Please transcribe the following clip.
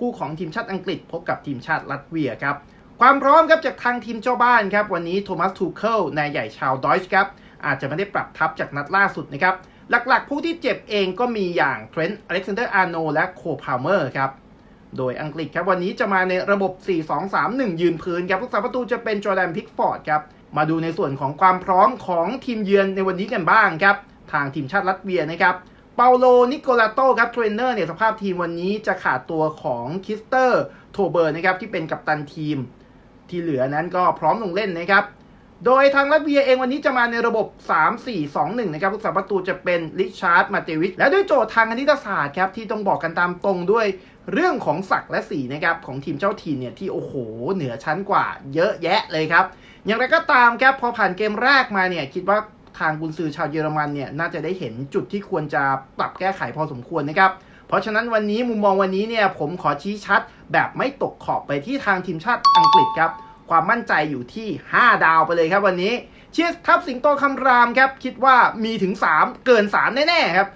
คู่ของทีมชาติอังกฤษพบกับทีมชาติลัตเวียครับ ความพร้อมครับจากทางทีมเจ้าบ้านครับ วันนี้โทมัสทูเคิลนายใหญ่ชาวดอยช์ครับ อาจจะไม่ได้ปรับทัพจากนัดล่าสุดนะครับ หลักๆ ผู้ที่เจ็บเองก็มีอย่างเทรนต์อเล็กซานเดอร์อาร์โนและโคพาวเมอร์ครับ โดยอังกฤษครับวันนี้จะมาในระบบ 4-2-3-1 ยืนพื้นครับผู้สาประตูจะเป็นจอร์แดนพิกฟอร์ดครับมาดูในส่วนของความพร้อมของทีมเยือนในวันนี้กันบ้างครับ ทางทีมชาติลัตเวียนะครับ เปาโล นิโคลาโตครับเทรนเนอร์เนี่ยสภาพทีมวันนี้จะขาดตัวของคิสเตอร์โทเบอร์นะครับที่เป็นกัปตันทีม ที่เหลือนั้นก็พร้อมลงเล่นนะครับ โดยทางลัตเวียเองวันนี้จะมาในระบบ 3-4-2-1 นะครับผู้สาประตูจะเป็นริชาร์ดมาเตวิชและด้วยโจทย์ทางคณิตศาสตร์ครับที่ต้องบอกกันตามตรงด้วยเรื่องของศักและสีนะครับของทีมเจ้าถิ่นเนี่ยที่โอ้โห เหนือชั้นกว่าเยอะแยะเลยครับ อย่างไรก็ตามครับพอผ่านเกมแรกมาเนี่ยคิดว่า ทางกุนซือชาวเยอรมันเนี่ยน่าจะได้เห็นจุดที่ควรจะปรับแก้ไขพอสมควรนะครับเพราะฉะนั้นวันนี้มุมมองวันนี้เนี่ยผมขอชี้ชัด แบบไม่ตกขอบไปที่ทางทีมชาติอังกฤษครับความมั่นใจอยู่ที่ 5 ดาวไปเลยครับวันนี้เชียร์ทัพสิงโตคำรามครับคิดว่ามีถึง 3 เกิน 3 แน่ๆครับ